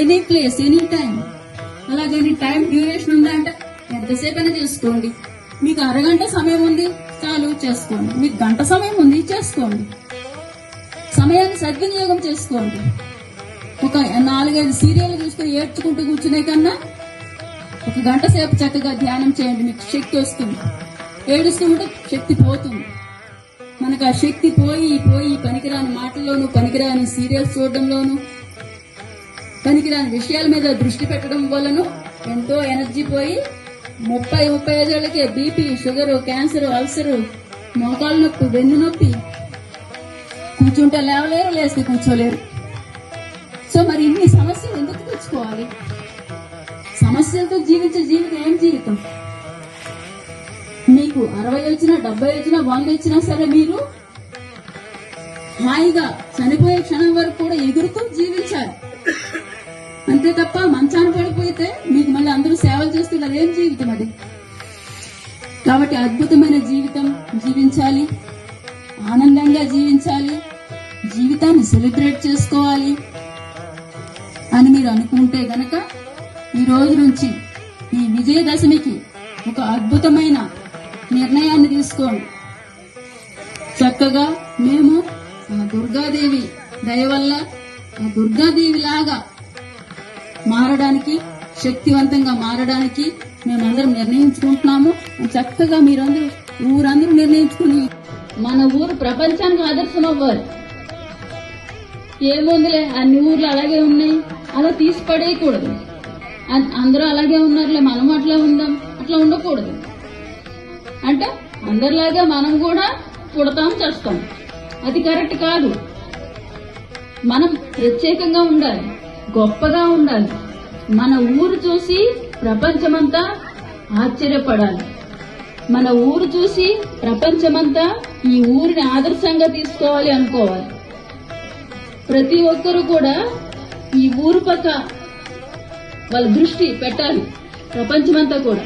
Any place any time అలాగని time duration ఉందా అంటే ఎంతసేపు అయినా చేసుకోండి. మీకు అరగంట సమయం ఉంది చాలు చేసుకోండి. మీకు గంట సమయం ఉంది చేసుకోండి. సమయాన్ని సద్వినియోగం చేసుకోండి. ఒక నాలుగైదు సీరియల్ చూస్తే ఏడ్చుకుంటూ కూర్చునే కన్నా ఒక గంట సేపు చక్కగా ధ్యానం చేయండి మీకు శక్తి వస్తుంది. ఏడుస్తూ ఉంటే శక్తి పోతుంది. మనకు ఆ శక్తి పోయి పోయి పనికిరాని మాటల్లోనూ పనికిరాని సీరియల్స్ చూడడంలోనూ పనికిరాని విషయాల మీద దృష్టి పెట్టడం వలన ఎంతో ఎనర్జీ పోయి ముప్పై ముప్పై ఐదేళ్ళకే బీపీ షుగర్ క్యాన్సర్ అల్సర్ మోకాలు నొప్పి వెన్ను నొప్పి. కూర్చుంటే లేవలేరు లేస్తే కూర్చోలేరు. సో మరి ఇన్ని సమస్యలు ఎందుకు తెచ్చుకోవాలి? సమస్యలతో జీవించే జీవితం ఏం జీవితం? మీకు అరవై వచ్చినా డెబ్బై వచ్చినా వంద వచ్చినా సరే మీరు హాయిగా చనిపోయే క్షణం వరకు కూడా ఎగురుతూ జీవించాలి. అంతే తప్ప మంచాన పడిపోతే మీకు మళ్ళీ అందరూ సేవలు చేస్తున్నారు ఏం జీవితం అది? కాబట్టి అద్భుతమైన జీవితం జీవించాలి. ఆనందంగా జీవించాలి. జీవితాన్ని సెలబ్రేట్ చేసుకోవాలి అని మీరు అనుకుంటే గనక ఈ రోజు నుంచి ఈ విజయదశమికి ఒక అద్భుతమైన నిర్ణయాన్ని తీసుకోండి. చక్కగా మేము దుర్గాదేవి దయ వల్ల ఆ దుర్గాదేవి లాగా మారడానికి శక్తివంతంగా మారడానికి మేమందరం నిర్ణయించుకుంటున్నాము. చక్కగా మీరందరూ ఊరందరూ నిర్ణయించుకుని మన ఊరు ప్రపంచానికి ఆదర్శం అవ్వాలి ఏముందిలే అన్ని ఊర్లు అలాగే ఉన్నాయి. అలా తీసి పడేయకూడదు. అందరూ అలాగే ఉన్నారులే మనం అట్లా ఉందాం అట్లా ఉండకూడదు. అంటే అందరిలాగా మనం కూడా పుడతాం చేస్తాం. అది కరెక్ట్ కాదు. మనం ప్రత్యేకంగా ఉండాలి గొప్పగా ఉండాలి. మన ఊరు చూసి ప్రపంచమంతా ఆశ్చర్యపడాలి. మన ఊరు చూసి ప్రపంచమంతా ఈ ఊరిని ఆదర్శంగా తీసుకోవాలి అనుకోవాలి. ప్రతి ఒక్కరూ కూడా ఈ ఊరు పక్క వాళ్ళ దృష్టి పెట్టాలి ప్రపంచమంతా కూడా.